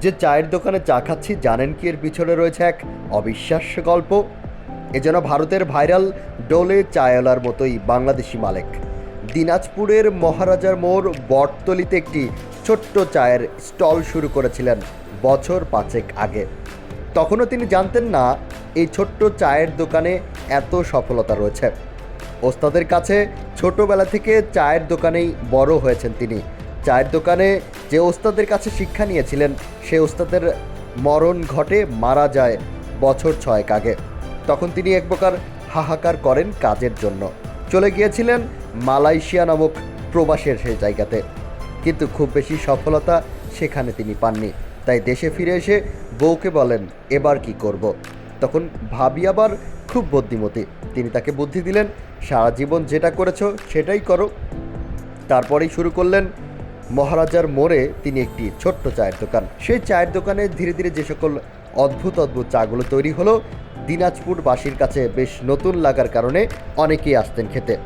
যে চায়ের দোকানে চা খাচ্ছি, জানেন কি এর পিছনে রয়েছে এক অবিশ্বাস্য গল্প? এ যেন ভারতের ভাইরাল ডোলে চায়লার মতোই বাংলাদেশি মালিক। দিনাজপুরের মহারাজার মোড় বটতলিতে একটি ছোট্ট চায়ের স্টল শুরু করেছিলেন বছর পাঁচেক আগে। তখনও তিনি জানতেন না, এই ছোট্ট চায়ের দোকানে এত সফলতা রয়েছে। ওস্তাদের কাছে ছোটবেলা থেকে চায়ের দোকানেই বড় হয়েছেন তিনি। চায়ের দোকানে যে ওস্তাদের কাছে শিক্ষা নিয়েছিলেন, সে ওস্তাদের মরণ ঘটে মারা যায় বছর ছয়েক আগে। তখন তিনি এক প্রকার হাহাকার করেন কাজের জন্য। চলে গিয়েছিলেন মালয়েশিয়া নামক প্রবাসের সেই জায়গাতে। কিন্তু খুব বেশি সফলতা সেখানে তিনি পাননি। তাই দেশে ফিরে এসে বউকে বলেন, এবার কি করব। তখন ভাবি আবার খুব বুদ্ধিমতী। তিনি তাকে বুদ্ধি দিলেন, সারা জীবন যেটা করেছ সেটাই করো। তারপরেই শুরু করলেন মহারাজার মোড়ে তিনি একটি ছোট্ট চায়ের দোকান। সেই চায়ের দোকানে ধীরে ধীরে যে সকল অদ্ভুত অদ্ভুত চাগুলো তৈরি হলো, দিনাজপুরবাসীর কাছে বেশ নতুন লাগার কারণে অনেকেই আসতেন খেতে।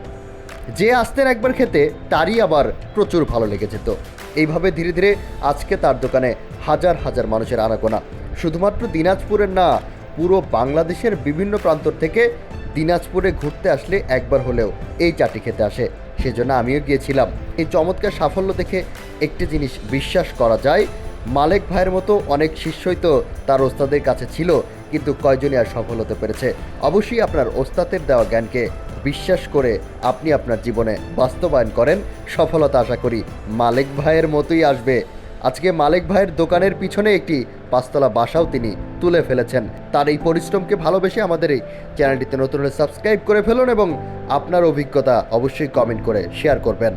যে আসতেন একবার খেতে, তারই আবার প্রচুর ভালো লেগে যেত। এইভাবে ধীরে ধীরে আজকে তার দোকানে হাজার হাজার মানুষের আনাগোনা। শুধুমাত্র দিনাজপুরের না, পুরো বাংলাদেশের বিভিন্ন প্রান্তর থেকে দিনাজপুরে ঘুরতে আসলে একবার হলেও এই চাটি খেতে আসে। সেজন্য আমিও গিয়েছিলাম। এই চমৎকার সাফল্য দেখে একটি জিনিস বিশ্বাস করা যায়, মালেক ভাইয়ের মতো অনেক শিষ্যই তো তার ওস্তাদের কাছে ছিল, কিন্তু কয়জনই আর সফল হতে পেরেছে? অবশ্যই আপনার ওস্তাদের দেওয়া জ্ঞানকে বিশ্বাস করে আপনি আপনার জীবনে বাস্তবায়ন করেন, সফলতা আশা করি মালেক ভাইয়ের মতোই আসবে। আজকে মালিক ভাইয়ের দোকানের পিছনে একটি পাঁচতলা বাসাও তিনি তুলে ফেলেছেন। তার এই পরিশ্রমকে ভালোবেসে আমাদের এই চ্যানেলটিতে নতুন সাবস্ক্রাইব করে ফেলুন এবং আপনার অভিজ্ঞতা অবশ্যই কমেন্ট করে শেয়ার করবেন।